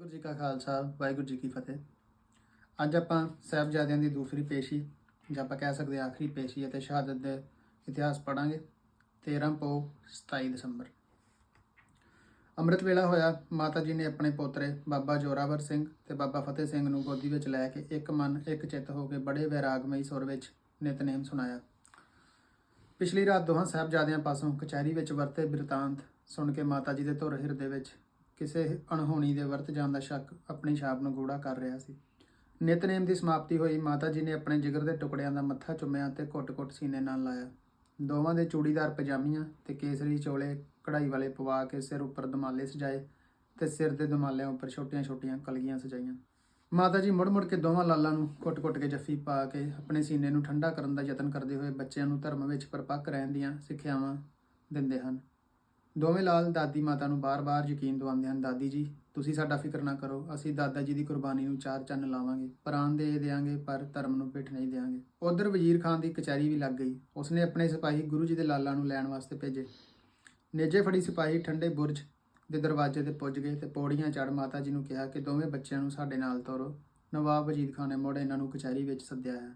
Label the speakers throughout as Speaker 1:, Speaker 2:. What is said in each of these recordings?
Speaker 1: ਵਾਹਿਗੁਰੂ ਜੀ ਕਾ ਖਾਲਸਾ, ਵਾਹਿਗੁਰੂ ਜੀ ਕੀ ਫਤਿਹ। ਅੱਜ ਆਪਾਂ ਸਾਹਿਬਜ਼ਾਦਿਆਂ ਦੀ ਦੂਸਰੀ ਪੇਸ਼ੀ, ਜਾਂ ਆਪਾਂ ਕਹਿ ਸਕਦੇ ਹਾਂ ਆਖਰੀ ਪੇਸ਼ੀ ਅਤੇ ਸ਼ਹਾਦਤ ਦੇ ਇਤਿਹਾਸ ਪੜਾਂਗੇ 13 ਪੋ 27 ਦਸੰਬਰ। ਅੰਮ੍ਰਿਤ ਵੇਲਾ ਹੋਇਆ, ਮਾਤਾ ਜੀ ਨੇ ਆਪਣੇ ਪੋਤਰੇ ਬਾਬਾ ਜੋਰਾਵਰ ਸਿੰਘ ਤੇ ਬਾਬਾ ਫਤਿਹ ਸਿੰਘ ਨੂੰ ਗੋਦੀ ਵਿੱਚ ਲੈ ਕੇ ਇੱਕ ਮਨ, ਇੱਕ ਚਿੱਤ ਹੋ ਕੇ ਬੜੇ ਵੈਰਾਗਮਈ ਸੁਰ ਵਿੱਚ ਨਿਤਨੇਮ ਸੁਣਾਇਆ। ਪਿਛਲੀ ਰਾਤ ਦੋਹਾਂ ਸਾਹਿਬਜ਼ਾਦਿਆਂ ਪਾਸੋਂ ਕਚਹਿਰੀ ਵਿੱਚ ਵਰਤੇ ਬਿਰਤਾਂਤ ਸੁਣ ਕੇ ਮਾਤਾ ਜੀ ਦੇ ਧੁਰ ਹਿਰਦੇ ਵਿੱਚ ਕਿਸੇ ਅਣਹੋਣੀ ਦੇ ਵਰਤ ਜਾਣ ਦਾ ਸ਼ੱਕ ਆਪਣੀ ਛਾਪ ਨੂੰ ਗੂੜਾ ਕਰ ਰਿਹਾ ਸੀ। ਨਿਤਨੇਮ ਦੀ ਸਮਾਪਤੀ ਹੋਈ, ਮਾਤਾ ਜੀ ਨੇ ਆਪਣੇ ਜਿਗਰ ਦੇ ਟੁਕੜਿਆਂ ਦਾ ਮੱਥਾ ਚੁੰਮਿਆ ਤੇ ਘੁੱਟ-ਘੁੱਟ ਸੀਨੇ ਨਾਲ ਲਾਇਆ। ਦੋਵਾਂ ਦੇ ਚੂੜੀਦਾਰ ਪਜਾਮੀਆਂ ਤੇ ਕੇਸਰੀ ਚੋਲੇ ਕਢਾਈ ਵਾਲੇ ਪਵਾ ਕੇ ਸਿਰ ਉੱਪਰ ਦਮਾਲੇ ਸਜਾਏ ਤੇ ਸਿਰ ਦੇ ਦਮਾਲਿਆਂ ਉੱਪਰ ਛੋਟੀਆਂ-ਛੋਟੀਆਂ ਕਲਗੀਆਂ ਸਜਾਈਆਂ। ਮਾਤਾ ਜੀ ਮੁੜ-ਮੁੜ ਕੇ ਦੋਵਾਂ ਲਾਲਾਂ ਨੂੰ ਘੁੱਟ-ਘੁੱਟ ਕੇ ਜੱਫੀ ਪਾ ਕੇ ਆਪਣੇ ਸੀਨੇ ਨੂੰ ਠੰਡਾ ਕਰਨ ਦਾ ਯਤਨ ਕਰਦੇ ਹੋਏ ਬੱਚਿਆਂ ਨੂੰ ਧਰਮ ਵਿੱਚ ਪਰਪੱਕ ਰਹਿਣ ਦੀਆਂ ਸਿੱਖਿਆਵਾਂ ਦਿੰਦੇ ਹਨ। ਦੋਵੇਂ ਲਾਲ ਦਾਦੀ ਮਾਤਾ ਨੂੰ ਬਾਰ-ਬਾਰ ਯਕੀਨ ਦਿਵਾਉਂਦੇ ਹਨ, ਦਾਦੀ ਜੀ, ਤੁਸੀਂ ਸਾਡਾ ਫਿਕਰ ਨਾ ਕਰੋ, ਅਸੀਂ ਦਾਦਾ ਜੀ ਦੀ ਕੁਰਬਾਨੀ ਨੂੰ ਚਾਰ ਚੰਨ ਲਾਵਾਂਗੇ, ਪ੍ਰਾਣ ਦੇ ਦੇਾਂਗੇ ਪਰ ਧਰਮ ਨੂੰ ਪਿੱਠ ਨਹੀਂ ਦੇਾਂਗੇ ਉਧਰ ਵਜ਼ੀਰ ਖਾਨ ਦੀ ਕਚਹਿਰੀ ਵੀ ਲੱਗ ਗਈ। ਉਸਨੇ ਆਪਣੇ ਸਿਪਾਹੀ ਗੁਰੂ ਜੀ ਦੇ ਲਾਲਾਂ ਨੂੰ ਲੈਣ ਵਾਸਤੇ ਭੇਜੇ। ਨੇਜੇ ਫੜੀ ਸਿਪਾਹੀ ਠੰਡੇ ਬੁਰਜ ਦੇ ਦਰਵਾਜ਼ੇ ਤੇ ਪੁੱਜ ਗਏ ਤੇ ਪੌੜੀਆਂ ਚੜ ਮਾਤਾ ਜੀ ਨੂੰ ਕਿਹਾ ਕਿ ਦੋਵੇਂ ਬੱਚਿਆਂ ਨੂੰ ਸਾਡੇ ਨਾਲ ਤੋਰੋ। ਨਵਾਬ ਵਜੀਦ ਖਾਨ ਨੇ ਮੁੜ ਇਹਨਾਂ ਨੂੰ ਕਚਹਿਰੀ ਵਿੱਚ ਸੱਦਿਆ ਹੈ।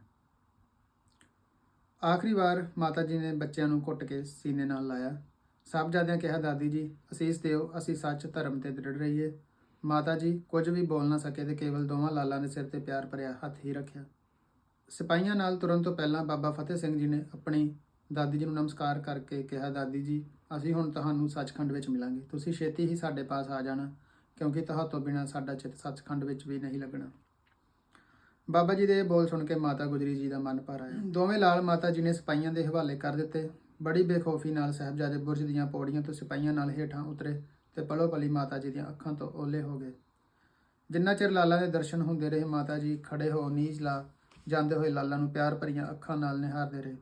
Speaker 1: ਆਖਰੀ ਵਾਰ ਮਾਤਾ ਜੀ ਨੇ ਬੱਚਿਆਂ ਨੂੰ ਘੁੱਟ ਕੇ ਸੀਨੇ ਨਾਲ ਲਾਇਆ। ਸਾਹਿਬਜ਼ਾਦਿਆਂ ਕਿਹਾ, ਦਾਦੀ ਜੀ, ਅਸੀਸ ਦਿਓ, ਅਸੀਂ ਸੱਚ, ਧਰਮ ਤੇ ਦ੍ਰਿੜ ਰਹੀਏ। ਮਾਤਾ ਜੀ, ਕੁਝ ਵੀ ਬੋਲ ਨਾ ਸਕੇ ਤੇ ਕੇਵਲ ਦੋਵਾਂ ਲਾਲਾਂ ਦੇ ਸਿਰ ਤੇ ਪਿਆਰ ਭਰਿਆ ਹੱਥ ਹੀ ਰੱਖਿਆ। ਸਿਪਾਹੀਆਂ ਨਾਲ ਤੁਰਨ ਤੋਂ ਪਹਿਲਾਂ ਬਾਬਾ ਫਤਿਹ ਸਿੰਘ ਜੀ ਨੇ ਆਪਣੀ ਦਾਦੀ ਜੀ ਨੂੰ ਨਮਸਕਾਰ ਕਰਕੇ ਕਿਹਾ, ਦਾਦੀ ਜੀ, ਅਸੀਂ ਹੁਣ ਤੁਹਾਨੂੰ ਸੱਚਖੰਡ ਵਿੱਚ ਮਿਲਾਂਗੇ। ਤੁਸੀਂ ਛੇਤੀ ਹੀ ਸਾਡੇ ਪਾਸ ਆ ਜਾਣਾ, ਕਿਉਂਕਿ ਤੁਹਾਤੋਂ ਬਿਨਾਂ ਸਾਡਾ ਚਿੱਤ ਸੱਚਖੰਡ ਵਿੱਚ ਵੀ ਨਹੀਂ ਲੱਗਣਾ। ਬਾਬਾ ਜੀ ਦੇ ਇਹ ਬੋਲ ਸੁਣ ਕੇ ਮਾਤਾ ਗੁਜਰੀ ਜੀ ਦਾ ਮਨ ਭਰ ਆਇਆ। ਦੋਵੇਂ ਲਾਲ ਮਾਤਾ ਜੀ ਨੇ ਸਿਪਾਹੀਆਂ ਦੇ ਹਵਾਲੇ ਕਰ ਦਿੱਤੇ। ਬੜੀ ਬੇਖੌਫੀ ਨਾਲ ਸਾਹਿਬਜ਼ਾਦੇ ਬੁਰਜ ਦੀਆਂ ਪੌੜੀਆਂ ਤੋਂ ਸਿਪਾਹੀਆਂ ਨਾਲ ਹੇਠਾਂ ਉਤਰੇ ਤੇ ਪਲੋ ਪਲੀ ਮਾਤਾ ਜੀ ਦੀਆਂ ਅੱਖਾਂ ਤੋਂ ਓਲੇ ਹੋ ਗਏ। ਜਿੰਨਾ ਚਿਰ ਲਾਲਾ ਦੇ ਦਰਸ਼ਨ ਹੁੰਦੇ ਰਹੇ, ਮਾਤਾ ਜੀ ਖੜੇ ਹੋ ਨੀਝ ਲਾ ਜਾਂਦੇ ਹੋਏ ਲਾਲਾ ਨੂੰ ਪਿਆਰ ਭਰੀਆਂ ਅੱਖਾਂ ਨਾਲ ਨਿਹਾਰਦੇ ਰਹੇ।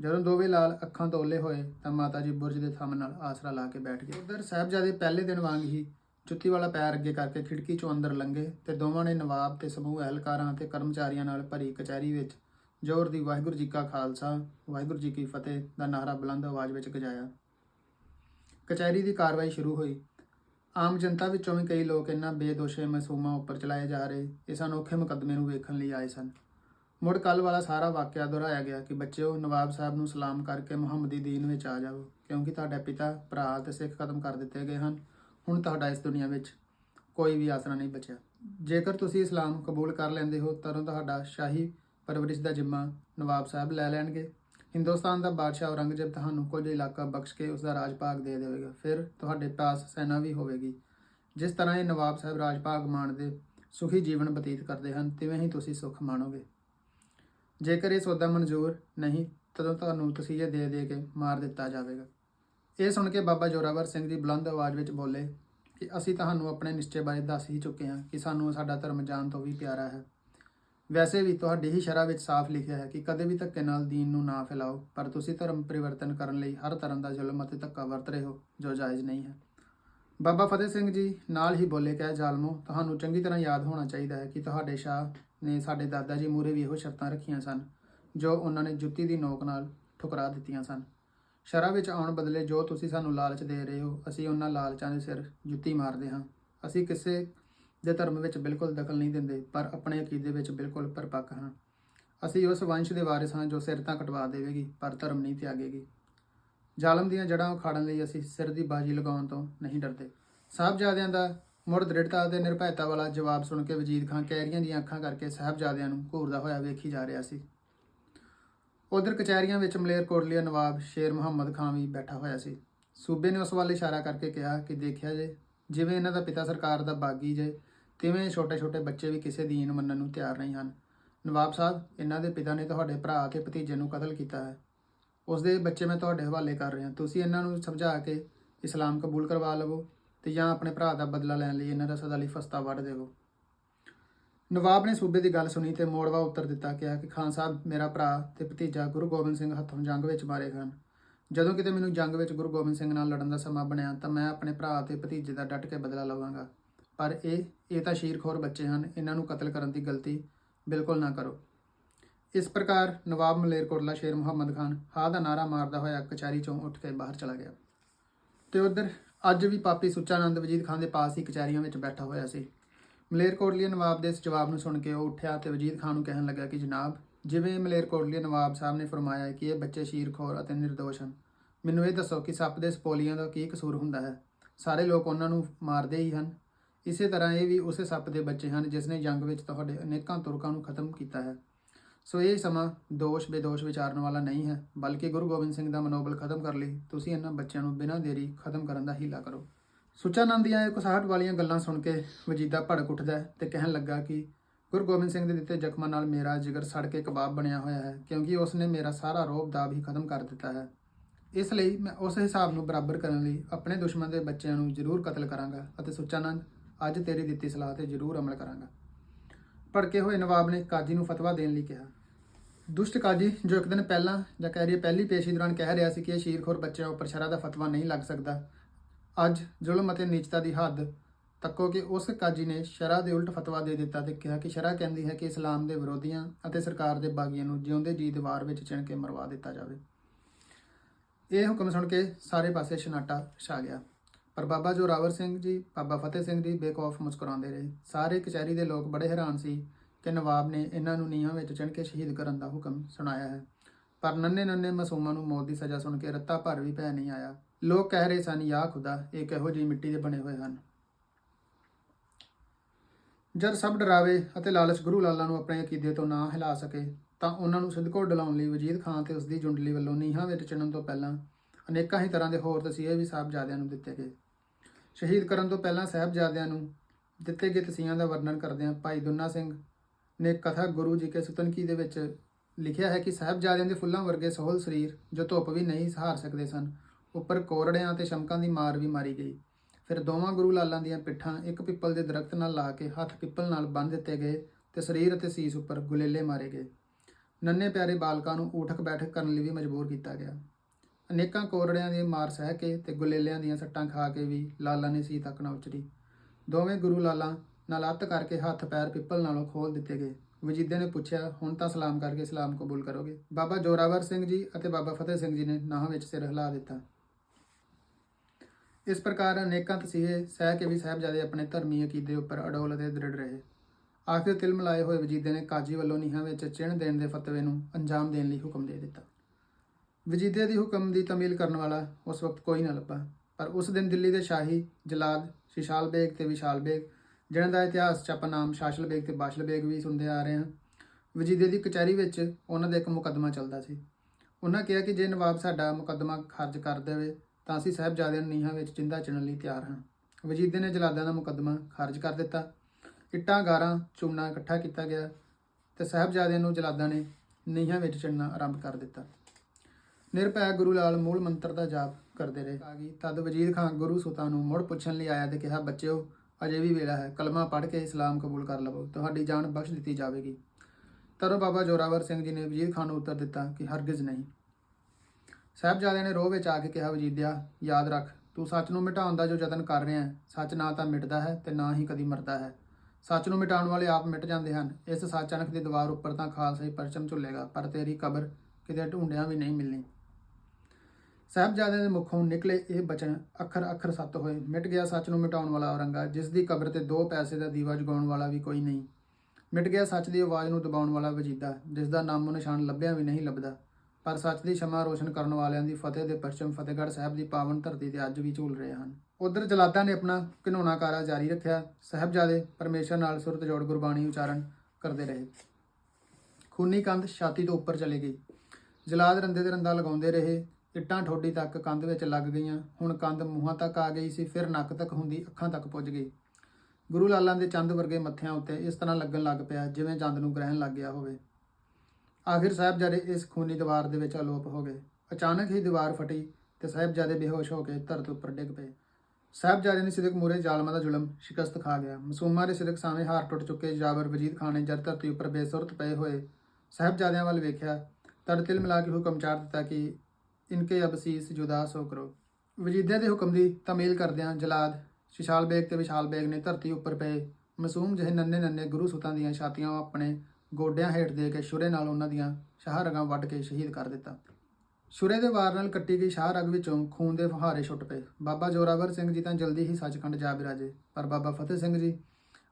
Speaker 1: ਜਦੋਂ ਦੋਵੇਂ ਲਾਲ ਅੱਖਾਂ ਤੋਂ ਓਲੇ ਹੋਏ, ਤਾਂ ਮਾਤਾ ਜੀ ਬੁਰਜ ਦੇ ਥੰਮ ਨਾਲ ਆਸਰਾ ਲਾ ਕੇ ਬੈਠ ਗਏ। ਉਧਰ ਸਾਹਿਬਜ਼ਾਦੇ ਪਹਿਲੇ ਦਿਨ ਵਾਂਗ ਹੀ ਜੁੱਤੀ ਵਾਲਾ ਪੈਰ ਅੱਗੇ ਕਰਕੇ ਖਿੜਕੀ ਚੋਂ ਅੰਦਰ ਲੰਘੇ ਤੇ ਦੋਵਾਂ ਨੇ ਨਵਾਬ ਤੇ ਸਮੂਹ ਅਹਿਲਕਾਰਾਂ ਅਤੇ ਕਰਮਚਾਰੀਆਂ ਨਾਲ ਭਰੀ ਕਚਹਿਰੀ ਵਿੱਚ ਜ਼ੋਰ ਦੀ ਵਾਹਿਗੁਰੂ ਜੀ ਕਾ ਖਾਲਸਾ, ਵਾਹਿਗੁਰੂ ਜੀ ਕੀ ਫਤਿਹ, ਦਾ ਨਾਰਾ ਬੁਲੰਦ ਆਵਾਜ਼ ਵਿੱਚ ਗਜਾਇਆ। ਕਚਹਿਰੀ ਦੀ ਕਾਰਵਾਈ ਸ਼ੁਰੂ ਹੋਈ। ਆਮ ਜਨਤਾ ਵਿੱਚੋਂ ਵੀ ਕਈ ਲੋਕ ਇਹਨਾਂ ਬੇਦੋਸ਼ੇ ਮਾਸੂਮਾਂ ਉੱਪਰ ਚਲਾਏ ਜਾ ਰਹੇ ਇਸ ਅਨੋਖੇ ਮੁਕੱਦਮੇ ਨੂੰ ਵੇਖਣ ਲਈ ਆਏ ਸਨ। ਮੁੜ ਕੱਲ ਵਾਲਾ ਸਾਰਾ ਵਾਕਿਆ ਦੁਹਰਾਇਆ ਗਿਆ ਕਿ ਬੱਚਿਓ, ਨਵਾਬ ਸਾਹਿਬ ਨੂੰ ਸਲਾਮ ਕਰਕੇ ਮੁਹੰਮਦੀ ਦੀਨ ਵਿੱਚ ਆ ਜਾਓ, ਕਿਉਂਕਿ ਤੁਹਾਡੇ ਪਿਤਾ, ਭਰਾ ਤੇ ਸਿੱਖ ਖਤਮ ਕਰ ਦਿੱਤੇ ਗਏ ਹਨ, ਹੁਣ ਤੁਹਾਡਾ ਇਸ ਦੁਨੀਆ ਵਿੱਚ ਕੋਈ ਵੀ ਆਸਰਾ ਨਹੀਂ ਬਚਿਆ। ਜੇਕਰ ਤੁਸੀਂ ਇਸਲਾਮ ਕਬੂਲ ਕਰ ਲੈਂਦੇ ਹੋ ਤਾਂ ਤੁਹਾਡਾ ਸ਼ਾਹੀ ਪਰਵਰਿਸ਼ ਦਾ ਜ਼ਿੰਮਾ ਨਵਾਬ ਸਾਹਿਬ ਲੈ ਲੈਣਗੇ। ਹਿੰਦੁਸਤਾਨ ਦਾ ਬਾਦਸ਼ਾਹ ਔਰੰਗਜ਼ੇਬ ਤੁਹਾਨੂੰ ਕੁਝ ਇਲਾਕਾ ਬਖਸ਼ ਕੇ ਉਸ ਦਾ ਰਾਜ ਭਾਗ ਦੇ ਦੇਵੇਗਾ। ਫਿਰ ਤੁਹਾਡੇ ਪਾਸ ਸੈਨਾ ਵੀ ਹੋਵੇਗੀ। ਜਿਸ ਤਰ੍ਹਾਂ ਇਹ ਨਵਾਬ ਸਾਹਿਬ ਰਾਜ ਭਾਗ ਮਾਣਦੇ, ਸੁਖੀ ਜੀਵਨ ਬਤੀਤ ਕਰਦੇ ਹਨ, ਤਿਵੇਂ ਹੀ ਤੁਸੀਂ ਸੁਖ ਮਾਣੋਗੇ। ਜੇਕਰ ਇਹ ਸੌਦਾ ਮਨਜ਼ੂਰ ਨਹੀਂ, ਤਦੋਂ ਤੁਹਾਨੂੰ ਤਸੀਹੇ ਦੇ ਦੇ ਕੇ ਮਾਰ ਦਿੱਤਾ ਜਾਵੇਗਾ। ਇਹ ਸੁਣ ਕੇ ਬਾਬਾ ਜੋਰਾਵਰ ਸਿੰਘ ਜੀ ਬੁਲੰਦ ਆਵਾਜ਼ ਵਿੱਚ ਬੋਲੇ ਕਿ ਅਸੀਂ ਤੁਹਾਨੂੰ ਆਪਣੇ ਨਿਸ਼ਚੇ ਬਾਰੇ ਦੱਸ ਹੀ ਚੁੱਕੇ ਹਾਂ ਕਿ ਸਾਨੂੰ ਸਾਡਾ ਧਰਮ ਜਾਨ ਤੋਂ ਵੀ ਪਿਆਰਾ ਹੈ। ਵੈਸੇ ਵੀ ਤੁਹਾਡੀ ਹੀ ਸ਼ਰਾ ਵਿੱਚ ਸਾਫ਼ ਲਿਖਿਆ ਹੈ ਕਿ ਕਦੇ ਵੀ ਧੱਕੇ ਨਾਲ ਦੀਨ ਨੂੰ ਨਾ ਫੈਲਾਓ, ਪਰ ਤੁਸੀਂ ਧਰਮ ਪਰਿਵਰਤਨ ਕਰਨ ਲਈ ਹਰ ਤਰ੍ਹਾਂ ਦਾ ਜ਼ੁਲਮ ਅਤੇ ਧੱਕਾ ਵਰਤ ਰਹੇ ਹੋ, ਜੋ ਜਾਇਜ਼ ਨਹੀਂ ਹੈ। ਬਾਬਾ ਫਤਿਹ ਸਿੰਘ ਜੀ ਨਾਲ ਹੀ ਬੋਲੇ ਕਿ ਜ਼ਾਲਮੋ, ਤੁਹਾਨੂੰ ਚੰਗੀ ਤਰ੍ਹਾਂ ਯਾਦ ਹੋਣਾ ਚਾਹੀਦਾ ਹੈ ਕਿ ਤੁਹਾਡੇ ਸ਼ਾਹ ਨੇ ਸਾਡੇ ਦਾਦਾ ਜੀ ਮੂਰੇ ਵੀ ਇਹੋ ਸ਼ਰਤਾਂ ਰੱਖੀਆਂ ਸਨ, ਜੋ ਉਹਨਾਂ ਨੇ ਜੁੱਤੀ ਦੀ ਨੋਕ ਨਾਲ ਠੁਕਰਾ ਦਿੱਤੀਆਂ ਸਨ। ਸ਼ਰਾ ਵਿੱਚ ਆਉਣ ਬਦਲੇ ਜੋ ਤੁਸੀਂ ਸਾਨੂੰ ਲਾਲਚ ਦੇ ਰਹੇ ਹੋ, ਅਸੀਂ ਉਹਨਾਂ ਲਾਲਚਾਂ ਦੇ ਸਿਰ ਜੁੱਤੀ ਮਾਰਦੇ ਹਾਂ। ਅਸੀਂ ਕਿਸੇ ਦੇ ਧਰਮ ਵਿੱਚ ਬਿਲਕੁਲ ਦਖਲ ਨਹੀਂ ਦਿੰਦੇ, ਪਰ ਆਪਣੇ ਅਕੀਦੇ ਵਿੱਚ ਬਿਲਕੁਲ ਪਰਪੱਕ ਹਾਂ ਅਸੀਂ ਉਸ ਵੰਸ਼ ਦੇ ਵਾਰਿਸ ਹਾਂ ਜੋ ਸਿਰ ਤਾਂ ਕਟਵਾ ਦੇਵੇਗੀ, ਪਰ ਧਰਮ ਨਹੀਂ ਤਿਆਗੇਗੀ। ਜ਼ਾਲਮ ਦੀਆਂ ਜੜ੍ਹਾਂ ਉਖਾੜਨ ਲਈ ਅਸੀਂ ਸਿਰ ਦੀ ਬਾਜੀ ਲਗਾਉਣ ਤੋਂ ਨਹੀਂ ਡਰਦੇ। ਸਾਹਿਬਜ਼ਾਦਿਆਂ ਦਾ ਮੁੜ ਦ੍ਰਿੜਤਾ ਅਤੇ ਨਿਰਭੈਤਾ ਵਾਲਾ ਜਵਾਬ ਸੁਣ ਕੇ ਵਜੀਦ ਖਾਨ ਕੈਰੀਆਂ ਦੀਆਂ ਅੱਖਾਂ ਕਰਕੇ ਸਾਹਿਬਜ਼ਾਦਿਆਂ ਨੂੰ ਘੂਰਦਾ ਹੋਇਆ ਵੇਖੀ ਜਾ ਰਿਹਾ ਸੀ। ਉਧਰ ਕਚਹਿਰੀਆਂ ਵਿੱਚ ਮਲੇਰਕੋਟਲੀਆ ਨਵਾਬ ਸ਼ੇਰ ਮੁਹੰਮਦ ਖਾਨ ਵੀ ਬੈਠਾ ਹੋਇਆ ਸੀ। ਸੂਬੇ ਨੇ ਉਸ ਵੱਲ ਇਸ਼ਾਰਾ ਕਰਕੇ ਕਿਹਾ ਕਿ ਦੇਖਿਆ ਜੇ, ਜਿਵੇਂ ਇਹਨਾਂ ਦਾ ਪਿਤਾ ਸਰਕਾਰ ਦਾ ਬਾਗੀ ਜੇ ਤਿਵੇਂ ਛੋਟੇ-ਛੋਟੇ ਬੱਚੇ ਵੀ ਕਿਸੇ ਦੀਨ ਮੰਨਣ ਨੂੰ ਤਿਆਰ ਨਹੀਂ ਹਨ? ਨਵਾਬ ਸਾਹਿਬ, ਇਹਨਾਂ ਦੇ ਪਿਤਾ ਨੇ ਤੁਹਾਡੇ ਭਰਾ ਤੇ ਭਤੀਜੇ ਨੂੰ ਕਤਲ ਕੀਤਾ ਹੈ। ਉਸ ਦੇ ਬੱਚੇ ਮੈਂ ਤੁਹਾਡੇ ਹਵਾਲੇ ਕਰ ਰਿਹਾ। ਤੁਸੀਂ ਇਹਨਾਂ ਨੂੰ ਸਮਝਾ ਕੇ ਇਸਲਾਮ ਕਬੂਲ ਕਰਵਾ ਲਵੋ ਤੇ ਜਾਂ ਆਪਣੇ ਭਰਾ ਦਾ ਬਦਲਾ ਲੈਣ ਲਈ ਇਹਨਾਂ ਦਾ ਸਦਾ ਲਈ ਫਸਤਾ ਵੱਢ ਦੇਵੋ। ਨਵਾਬ ਨੇ ਸੂਬੇ ਦੀ ਗੱਲ ਸੁਣੀ ਤੇ ਮੋੜਵਾ ਉੱਤਰ ਦਿੱਤਾ, ਕਿਹਾ ਕਿ ਖਾਨ ਸਾਹਿਬ, ਮੇਰਾ ਭਰਾ ਤੇ ਭਤੀਜਾ ਗੁਰੂ ਗੋਬਿੰਦ ਸਿੰਘ ਹੱਥੋਂ ਜੰਗ ਵਿੱਚ ਮਾਰੇ ਗਏ। ਹਨ ਜਦੋਂ ਕਿਤੇ ਮੈਨੂੰ ਜੰਗ ਵਿੱਚ ਗੁਰੂ ਗੋਬਿੰਦ ਸਿੰਘ ਨਾਲ ਲੜਨ ਦਾ ਸਮਾਂ ਬਣਿਆ ਤਾਂ ਮੈਂ ਆਪਣੇ ਭਰਾ ਤੇ ਭਤੀਜੇ ਦਾ ਡਟ ਕੇ ਬਦਲਾ ਲਵਾਂਗਾ। ਪਰ ਇਹ ਇਹ ਤਾਂ ਸ਼ੀਰਖੋਰ ਬੱਚੇ ਹਨ, ਇਹਨਾਂ ਨੂੰ ਕਤਲ ਕਰਨ ਦੀ ਗਲਤੀ ਬਿਲਕੁਲ ਨਾ ਕਰੋ। ਇਸ ਪ੍ਰਕਾਰ ਨਵਾਬ ਮਲੇਰਕੋਟਲਾ ਸ਼ੇਰ ਮੁਹੰਮਦ ਖਾਨ ਹਾਂ ਦਾ ਨਾਰਾ ਮਾਰਦਾ ਹੋਇਆ ਕਚਹਿਰੀ ਚੋਂ ਉੱਠ ਕੇ ਬਾਹਰ ਚਲਾ ਗਿਆ। ਤੇ ਉਧਰ ਅੱਜ ਵੀ ਪਾਪੀ ਸੁੱਚਾਨੰਦ ਵਜੀਦ ਖਾਨ ਦੇ ਪਾਸ ਹੀ ਕਚਹਿਰੀਆਂ ਵਿੱਚ ਬੈਠਾ ਹੋਇਆ ਸੀ। ਮਲੇਰਕੋਟਲੀ ਨਵਾਬ ਦੇ ਇਸ ਜਵਾਬ ਨੂੰ ਸੁਣ ਕੇ ਉਹ ਉੱਠਿਆ ਤੇ ਵਜੀਦ ਖਾਨ ਨੂੰ ਕਹਿਣ ਲੱਗਾ ਕਿ ਜਨਾਬ, ਜਿਵੇਂ ਮਲੇਰਕੋਟਲੀ ਨਵਾਬ ਸਾਹਿਬ ਨੇ ਫਰਮਾਇਆ ਕਿ ਇਹ ਬੱਚੇ ਸ਼ੀਰਖੋਰ ਅਤੇ ਨਿਰਦੋਸ਼ ਹਨ। ਮੈਨੂੰ ਇਹ ਦੱਸੋ ਕਿ ਸੱਪ ਦੇ ਸਪੋਲੀਆਂ ਦਾ ਕੀ ਕਸੂਰ ਹੁੰਦਾ ਹੈ? ਸਾਰੇ ਲੋਕ ਉਹਨਾਂ ਨੂੰ ਮਾਰਦੇ ਹੀ ਹਨ। ਇਸੇ ਤਰ੍ਹਾਂ ਇਹ ਵੀ ਉਸੇ ਸੱਪ ਦੇ ਬੱਚੇ ਹਨ ਜਿਸ ਨੇ ਜੰਗ ਵਿੱਚ ਤੁਹਾਡੇ ਅਨੇਕਾਂ ਤੁਰਕਾਂ ਨੂੰ ਖਤਮ ਕੀਤਾ ਹੈ। ਸੋ ਇਹ ਸਮਾਂ ਦੋਸ਼ ਬੇਦੋਸ਼ ਵਿਚਾਰਨ ਵਾਲਾ ਨਹੀਂ ਹੈ, ਬਲਕਿ ਗੁਰੂ ਗੋਬਿੰਦ ਸਿੰਘ ਦਾ ਮਨੋਬਲ ਖਤਮ ਕਰਨ ਲਈ। ਤੁਸੀਂ ਇਹਨਾਂ ਬੱਚਿਆਂ ਨੂੰ ਬਿਨਾਂ ਦੇਰੀ ਖਤਮ ਕਰਨ ਦਾ ਹੀਲਾ ਕਰੋ। ਸੁਚਾਨੰਦ ਦੀਆਂ ਇਹ ਕੁਸਾਹਟ ਵਾਲੀਆਂ ਗੱਲਾਂ ਸੁਣ ਕੇ ਵਜੀਦਾ ਭੜਕ ਉੱਠਦਾ ਹੈ ਤੇ ਕਹਿਣ ਲੱਗਾ ਕਿ ਗੁਰੂ ਗੋਬਿੰਦ ਸਿੰਘ ਦੇ ਦਿੱਤੇ ਜ਼ਖਮਾਂ ਨਾਲ ਮੇਰਾ ਜਿਗਰ ਸੜ ਕੇ ਕਬਾਬ ਬਣਿਆ ਹੋਇਆ ਹੈ, ਕਿਉਂਕਿ ਉਸ ਨੇ ਮੇਰਾ ਸਾਰਾ ਰੋਬ ਦਾਬ ਹੀ ਖਤਮ ਕਰ ਦਿੱਤਾ ਹੈ। ਇਸ ਲਈ ਮੈਂ ਉਸ ਹਿਸਾਬ ਨੂੰ ਬਰਾਬਰ ਕਰਨ ਲਈ ਆਪਣੇ ਦੁਸ਼ਮਣ ਦੇ ਬੱਚਿਆਂ ਨੂੰ ਜ਼ਰੂਰ ਕਤਲ ਕਰਾਂਗਾ ਅਤੇ ਸੁਚਾਨੰਦ ਅੱਜ ਤੇਰੀ ਦਿੱਤੀ ਸਲਾਹ ਤੇ ਜ਼ਰੂਰ ਅਮਲ ਕਰਾਂਗਾ। ਭੜਕੇ ਹੋਏ ਨਵਾਬ ਨੇ ਕਾਜੀ ਨੂੰ ਫਤਵਾ ਦੇਣ ਲਈ ਕਿਹਾ। ਦੁਸ਼ਟ ਕਾਜੀ, ਜੋ ਇੱਕ ਦਿਨ ਪਹਿਲਾਂ ਜਾਂ ਕਹਿ ਰਹੀ ਹੈ ਪਹਿਲੀ ਪੇਸ਼ੀ ਦੌਰਾਨ ਕਹਿ ਰਿਹਾ ਸੀ ਕਿ ਇਹ ਸ਼ੀਰਖੋਰ ਬੱਚਿਆਂ ਉੱਪਰ ਸ਼ਰਾ ਦਾ ਫਤਵਾ ਨਹੀਂ ਲੱਗ ਸਕਦਾ, ਅੱਜ ਜ਼ੁਲਮ ਅਤੇ ਨੀਚਤਾ ਦੀ ਹੱਦ ਤੱਕੋ ਕਿ ਉਸ ਕਾਜੀ ਨੇ ਸ਼ਰਾ ਦੇ ਉਲਟ ਫਤਵਾ ਦੇ ਦਿੱਤਾ ਤੇ ਕਿਹਾ ਕਿ ਸ਼ਰਾ ਕਹਿੰਦੀ ਹੈ ਕਿ ਇਸਲਾਮ ਦੇ ਵਿਰੋਧੀਆਂ ਅਤੇ ਸਰਕਾਰ ਦੇ ਬਾਗੀਆਂ ਨੂੰ ਜਿਉਂਦੇ ਜੀ ਦੀਵਾਰ ਵਿੱਚ ਚਿਣ ਕੇ ਮਰਵਾ ਦਿੱਤਾ ਜਾਵੇ। ਇਹ ਹੁਕਮ ਸੁਣ ਕੇ ਸਾਰੇ ਪਾਸੇ ਸ਼ਨਾਟਾ ਛਾ ਗਿਆ। ਪਰ ਬਾਬਾ ਜੋਰਾਵਰ ਸਿੰਘ ਜੀ, ਬਾਬਾ ਫਤਿਹ ਸਿੰਘ ਜੀ ਬੇਖੌਫ ਮੁਸਕਰਾਉਂਦੇ ਰਹੇ। ਸਾਰੇ ਕਚਹਿਰੀ ਦੇ ਲੋਕ ਬੜੇ ਹੈਰਾਨ ਸੀ ਕਿ ਨਵਾਬ ਨੇ ਇਹਨਾਂ ਨੂੰ ਨੀਹਾਂ ਵਿੱਚ ਚਿਣ ਕੇ ਸ਼ਹੀਦ ਕਰਨ ਦਾ ਹੁਕਮ ਸੁਣਾਇਆ ਹੈ। ਪਰ ਨੰਨੇ ਨੰਨੇ ਮਾਸੂਮਾਂ ਨੂੰ ਮੌਤ ਦੀ ਸਜ਼ਾ ਸੁਣ ਕੇ ਰੱਤਾ ਭਰ ਵੀ ਪੈ ਨਹੀਂ ਆਇਆ। ਲੋਕ ਕਹਿ ਰਹੇ ਸਨ, ਯਾ ਖੁਦਾ, ਇਹ ਕਿਹੋ ਜਿਹੀ ਮਿੱਟੀ ਦੇ ਬਣੇ ਹੋਏ ਹਨ? ਜਦ ਸਭ ਡਰਾਵੇ ਅਤੇ ਲਾਲਚ ਗੁਰੂ ਲਾਲਾ ਨੂੰ ਆਪਣੇ ਅਕੀਦੇ ਤੋਂ ਨਾ ਹਿਲਾ ਸਕੇ, ਤਾਂ ਉਹਨਾਂ ਨੂੰ ਸਿੱਧਕੋ ਡਲਾਉਣ ਲਈ ਵਜੀਦ ਖਾਨ ਤੇ ਉਸ ਦੀ ਜੁੰਡਲੀ ਵੱਲੋਂ ਨੀਹਾਂ ਵਿੱਚ ਚਿਣਨ ਤੋਂ ਪਹਿਲਾਂ ਅਨੇਕਾਂ ਹੀ ਤਰ੍ਹਾਂ ਦੇ ਹੋਰ ਤਸੀਹੇ ਵੀ ਸਾਹਿਬਜ਼ਾਦਿਆਂ ਨੂੰ ਦਿੱਤੇ ਗਏ। ਸ਼ਹੀਦ ਕਰਨ ਤੋਂ ਪਹਿਲਾਂ ਸਾਹਿਬਜ਼ਾਦਿਆਂ ਨੂੰ ਦਿੱਤੇ ਗਏ ਤਸੀਹਾਂ ਦਾ ਵਰਣਨ ਕਰਦਿਆਂ ਭਾਈ ਦੁੰਨਾ ਸਿੰਘ ਨੇ ਕਥਾ ਗੁਰੂ ਜੀ ਕੇ ਸੁਤਨਕੀ ਦੇ ਵਿੱਚ ਲਿਖਿਆ ਹੈ ਕਿ ਸਾਹਿਬਜ਼ਾਦਿਆਂ ਦੇ ਫੁੱਲਾਂ ਵਰਗੇ ਸੋਹਲ ਸਰੀਰ ਜੋ ਧੁੱਪ ਵੀ ਨਹੀਂ ਸਹਾਰ ਸਕਦੇ ਸਨ, ਉੱਪਰ ਕੋਰੜਿਆਂ ਤੇ ਸ਼ਮਕਾਂ ਦੀ ਮਾਰ ਵੀ ਮਾਰੀ ਗਈ। ਫਿਰ ਦੋਵਾਂ ਗੁਰੂ ਲਾਲਾਂ ਦੀਆਂ ਪਿੱਠਾਂ ਇੱਕ ਪਿੱਪਲ ਦੇ ਦਰਖਤ ਨਾਲ ਲਾ ਕੇ ਹੱਥ ਪਿੱਪਲ ਨਾਲ ਬੰਨ੍ਹ ਦਿੱਤੇ ਗਏ ਤੇ ਸਰੀਰ ਅਤੇ ਸੀਸ ਉੱਪਰ ਗੁਲੇਲੇ ਮਾਰੇ ਗਏ। ਨੰਨੇ ਪਿਆਰੇ ਬਾਲਕਾਂ ਨੂੰ ਊਠਕ ਬੈਠਕ ਕਰਨ ਲਈ ਵੀ ਮਜਬੂਰ ਕੀਤਾ ਗਿਆ। ਅਨੇਕਾਂ ਕੋਰੜਿਆਂ ਦੀ ਮਾਰ ਸਹਿ ਕੇ ਤੇ ਗੁਲੇਲਿਆਂ ਦੀਆਂ ਸੱਟਾਂ ਖਾ ਕੇ ਵੀ ਲਾਲਾ ਨੇ ਸੀ ਤੱਕ ਨਾ ਉਚਰੀ। ਦੋਵੇਂ ਗੁਰੂ ਲਾਲਾਂ ਨਾਲ ਅੱਤ ਕਰਕੇ ਹੱਥ ਪੈਰ ਪਿੱਪਲ ਨਾਲੋਂ ਖੋਲ ਦਿੱਤੇ ਗਏ। ਵਜੀਦੇ ਨੇ ਪੁੱਛਿਆ, ਹੁਣ ਤਾਂ ਸਲਾਮ ਕਰਕੇ ਸਲਾਮ ਕਬੂਲ ਕਰੋਗੇ? ਬਾਬਾ ਜੋਰਾਵਰ ਸਿੰਘ ਜੀ ਅਤੇ ਬਾਬਾ ਫਤਿਹ ਸਿੰਘ ਜੀ ਨੇ ਨਾਹਾਂ ਵਿੱਚ ਸਿਰ ਹਿਲਾ ਦਿੱਤਾ। ਇਸ ਪ੍ਰਕਾਰ ਅਨੇਕਾਂ ਤਸੀਹੇ ਸਹਿ ਕੇ ਵੀ ਸਾਹਿਬਜ਼ਾਦੇ ਆਪਣੇ ਧਰਮੀ ਅਕੀਦੇ ਉੱਪਰ ਅਡੋਲ ਅਤੇ ਦ੍ਰਿੜ ਰਹੇ। ਆਖਿਰ ਤਿਲ ਮਿਲਾਏ ਹੋਏ ਵਜੀਦੇ ਨੇ ਕਾਜੀ ਵੱਲੋਂ ਨੀਹਾਂ ਵਿੱਚ ਚਿਣ ਦੇਣ ਦੇ ਫਤਵੇ ਨੂੰ ਅੰਜਾਮ ਦੇਣ ਲਈ ਹੁਕਮ ਦੇ ਦਿੱਤਾ। ਵਜੀਦੇ ਦੀ ਹੁਕਮ ਦੀ ਤਮੀਲ ਕਰਨ ਵਾਲਾ ਉਸ ਵਕਤ ਕੋਈ ਨਾ ਲੱਭਾ। ਪਰ ਉਸ ਦਿਨ ਦਿੱਲੀ ਦੇ ਸ਼ਾਹੀ ਜਲਾਦ ਸ਼ਿਸ਼ਾਲ ਬੇਗ ਤੇ ਵਿਸ਼ਾਲ ਬੇਗ, ਜਿਨ੍ਹਾਂ ਦਾ ਇਤਿਹਾਸ ਚ ਆਪਾਂ ਨਾਮ ਸ਼ਾਸ਼ਲ ਬੇਗ ਤੇ ਬਾਸ਼ਲ ਬੇਗ ਵੀ ਸੁਣਦੇ ਆ ਰਹੇ ਹਾਂ, ਵਜੀਦੇ ਦੀ ਕਚਹਿਰੀ ਵਿੱਚ ਉਹਨਾਂ ਦਾ ਇੱਕ ਮੁਕੱਦਮਾ ਚੱਲਦਾ ਸੀ। ਉਹਨਾਂ ਕਿਹਾ ਕਿ ਜੇ ਨਵਾਬ ਸਾਡਾ ਮੁਕੱਦਮਾ ਖਾਰਜ ਕਰ ਦੇਵੇ, ਤਾਂ ਅਸੀਂ ਸਾਹਿਬਜ਼ਾਦਿਆਂ ਨੂੰ ਨੀਹਾਂ ਵਿੱਚ ਜਿੰਦਾ ਚਿਣਨ ਲਈ ਤਿਆਰ ਹਾਂ। ਵਜੀਦੇ ਨੇ ਜਲਾਦਾਂ ਦਾ ਮੁਕੱਦਮਾ ਖਾਰਜ ਕਰ ਦਿੱਤਾ। ਇੱਟਾਂ, ਗਾਰਾਂ, ਚੂਨਾ ਇਕੱਠਾ ਕੀਤਾ ਗਿਆ ਤੇ ਸਾਹਿਬਜ਼ਾਦਿਆਂ ਨੂੰ ਜਲਾਦਾਂ ਨੇ ਨੀਹਾਂ ਵਿੱਚ ਚਿਣਨਾ ਆਰੰਭ ਕਰ ਦਿੱਤਾ। ਨਿਰਭੈ ਗੁਰੂ ਲਾਲ ਮੂਲ ਮੰਤਰ ਦਾ ਜਾਪ ਕਰਦੇ ਰਹੇ। ਆ ਗਈ। ਤਦ ਵਜੀਦ ਖਾਨ ਗੁਰੂ ਸੁਤਾ ਨੂੰ ਮੁੜ ਪੁੱਛਣ ਲਈ ਆਇਆ ਤੇ ਕਿਹਾ, ਬੱਚਿਓ, ਅਜੇ ਵੀ ਵੇਲਾ ਹੈ। ਕਲਮਾ ਪੜ੍ਹ ਕੇ ਇਸਲਾਮ ਕਬੂਲ ਕਰ ਲਵੋ। ਤੁਹਾਡੀ ਜਾਨ ਬਖਸ਼ ਦਿੱਤੀ ਜਾਵੇਗੀ। ਤਰੋ ਬਾਬਾ ਜੋਰਾਵਰ ਸਿੰਘ ਜੀ ਨੇ ਵਜੀਦ ਖਾਨ ਨੂੰ ਉੱਤਰ ਦਿੱਤਾ ਕਿ ਹਰਗਿਜ਼ ਨਹੀਂ। ਸਾਹਿਬਜ਼ਾਦਿਆਂ ਨੇ ਰੋਹ ਵਿੱਚ ਆ ਕੇ ਕਿਹਾ ਵਜੀਦਿਆ ਯਾਦ ਰੱਖ, ਤੂੰ ਸੱਚ ਨੂੰ ਮਿਟਾਉਣ ਦਾ ਜੋ ਯਤਨ ਕਰ ਰਿਹਾ ਹੈ, ਸੱਚ ਨਾ ਤਾਂ ਮਿਟਦਾ ਹੈ ਤੇ ਨਾ ਹੀ ਕਦੀ ਮਰਦਾ ਹੈ। ਸੱਚ ਨੂੰ ਮਿਟਾਉਣ ਵਾਲੇ ਆਪ ਮਿਟ ਜਾਂਦੇ ਹਨ। ਇਸ ਸੱਚ ਅਣਖ ਦੀ ਦੀਵਾਰ ਉੱਪਰ ਤਾਂ ਖਾਲਸਾ ਹੀ ਪਰਚਮ ਝੁੱਲੇਗਾ, ਪਰ ਤੇਰੀ ਕਬਰ ਕਿਤੇ ਢੂੰਡਿਆਂ ਵੀ ਨਹੀਂ ਮਿਲਣੀ। ਸਾਹਿਬਜ਼ਾਦਿਆਂ ਦੇ ਮੁਖੋਂ ਨਿਕਲੇ ਇਹ ਬਚਨ ਅੱਖਰ ਅੱਖਰ ਸੱਤ ਹੋਏ। ਮਿਟ ਗਿਆ ਸੱਚ ਨੂੰ ਮਿਟਾਉਣ ਵਾਲਾ ਔਰੰਗਾ ਜਿਸ ਦੀ ਕਬਰ ਤੇ ਦੋ ਪੈਸੇ ਦਾ ਦੀਵਾ ਜਗਾਉਣ ਵਾਲਾ ਵੀ ਕੋਈ ਨਹੀਂ। ਮਿਟ ਗਿਆ ਸੱਚ ਦੀ ਆਵਾਜ਼ ਨੂੰ ਦਬਾਉਣ ਵਾਲਾ ਵਜੀਦਾ, ਜਿਸ ਦਾ ਨਾਮੋ ਨਿਸ਼ਾਨ ਲੱਭਿਆ ਵੀ ਨਹੀਂ ਲੱਭਦਾ। ਪਰ ਸੱਚ ਦੀ ਸ਼ਮਾ ਰੋਸ਼ਨ ਕਰਨ ਵਾਲਿਆਂ ਦੀ ਫਤਿਹ ਦੇ ਪਰਚਮ ਫਤਿਹਗੜ੍ਹ ਸਾਹਿਬ ਦੀ ਪਾਵਨ ਧਰਤੀ ਤੇ ਅੱਜ ਵੀ ਝੂਲ ਰਹੇ ਹਨ। ਉਧਰ ਜਲਾਦਾਂ ਨੇ ਆਪਣਾ ਘਿਨੌਣਾ ਕਾਰਾ ਜਾਰੀ ਰੱਖਿਆ। ਸਾਹਿਬਜ਼ਾਦੇ ਪਰਮੇਸ਼ਰ ਨਾਲ ਸੁਰਤ ਜੋੜ ਗੁਰਬਾਣੀ ਉਚਾਰਨ ਕਰਦੇ ਰਹੇ। ਖੂਨੀ ਕੰਧ ਛਾਤੀ ਤੋਂ ਉੱਪਰ ਚਲੇ ਗਈ ਜਲਾਦ ਰੰਦੇ ਤੇ ਰੰਦਾ ਲਗਾਉਂਦੇ ਰਹੇ। ਇੱਟਾਂ ਠੋਡੀ ਤੱਕ ਕੰਧ ਵਿੱਚ ਲੱਗ ਗਈਆਂ। ਹੁਣ ਕੰਧ ਮੂੰਹਾਂ ਤੱਕ ਆ ਗਈ ਸੀ, ਫਿਰ ਨੱਕ ਤੱਕ ਹੁੰਦੀ ਅੱਖਾਂ ਤੱਕ ਪੁੱਜ ਗਈ। ਗੁਰੂ ਲਾਲਾਂ ਦੇ ਚੰਦ ਵਰਗੇ ਮੱਥਿਆਂ ਉੱਤੇ ਇਸ ਤਰ੍ਹਾਂ ਲੱਗਣ ਲੱਗ ਪਿਆ, ਜਿਵੇਂ ਚੰਦ ਨੂੰ ਗ੍ਰਹਿਣ ਲੱਗ ਗਿਆ ਹੋਵੇ। ਆਖਿਰ ਸਾਹਿਬਜ਼ਾਦੇ ਇਸ ਖੂਨੀ ਦੀਵਾਰ ਦੇ ਵਿੱਚ ਅਲੋਪ ਹੋ ਗਏ। ਅਚਾਨਕ ਹੀ ਦੀਵਾਰ ਫਟੀ ਤੇ ਸਾਹਿਬਜ਼ਾਦੇ ਬੇਹੋਸ਼ ਹੋ ਕੇ ਧਰਤ ਉੱਪਰ ਡਿੱਗ ਪਏ। ਸਾਹਿਬਜ਼ਾਦੇ ਨੇ ਸਿਦਕ ਮੂਰੇ ਜ਼ਾਲਮਾਂ ਦਾ ਜ਼ੁਲਮ ਸ਼ਿਕਸਤ ਖਾ ਗਿਆ। ਮਸੂਮਾਂ ਦੇ ਸਿਦਕ ਸਾਹਮਣੇ ਹਾਰ ਟੁੱਟ ਚੁੱਕੇ ਜਾਬਰ ਵਜੀਦ ਖਾਨ ਨੇ ਜਦ ਧਰਤੀ ਉੱਪਰ ਬੇਸੁਰਤ ਪਏ ਹੋਏ, ਸਾਹਿਬਜ਼ਾਦਿਆਂ ਵੱਲ ਵੇਖਿਆ ਤਦ ਤਿਲ ਮਿਲਾ ਕੇ ਹੁਕਮ ਚਾਰ ਦਿੱਤਾ ਕਿ ਇਨਕੇ ਅਬਸੀਸ ਜੁਦਾਸ ਹੋ ਕਰੋ ਵਜੀਦਿਆਂ ਦੇ ਹੁਕਮ ਦੀ ਤਮੀਲ ਕਰਦਿਆਂ ਜਲਾਦ ਸ਼ਿਸ਼ਾਲ ਬੇਗ ਤੇ ਵਿਸ਼ਾਲ ਬੇਗ ਨੇ ਧਰਤੀ ਉੱਪਰ ਪਏ ਮਾਸੂਮ ਜਿਹੇ ਨੰਨੇ ਨੰਨੇ ਗੁਰੂ ਸੁਤਾਂ ਦੀਆਂ ਛਾਤੀਆਂ ਆਪਣੇ ਗੋਡਿਆਂ ਹੇਠ ਦੇ ਕੇ ਸ਼ੁਰੇ ਨਾਲ ਉਹਨਾਂ ਦੀਆਂ ਸ਼ਾਹ ਰਗਾਂ ਵੱਢ ਕੇ ਸ਼ਹੀਦ ਕਰ ਦਿੱਤਾ ਸ਼ੁਰੇ ਦੇ ਵਾਰ ਨਾਲ ਕੱਟੀ ਗਈ ਸ਼ਾਹ ਰਗ ਵਿੱਚੋਂ ਖੂਨ ਦੇ ਫੁਹਾਰੇ ਛੁੱਟ ਪਏ ਬਾਬਾ ਜੋਰਾਵਰ ਸਿੰਘ ਜੀ ਤਾਂ ਜਲਦੀ ਹੀ ਸੱਚਖੰਡ ਜਾ ਬਿਰਾਜੇ ਪਰ ਬਾਬਾ ਫਤਿਹ ਸਿੰਘ ਜੀ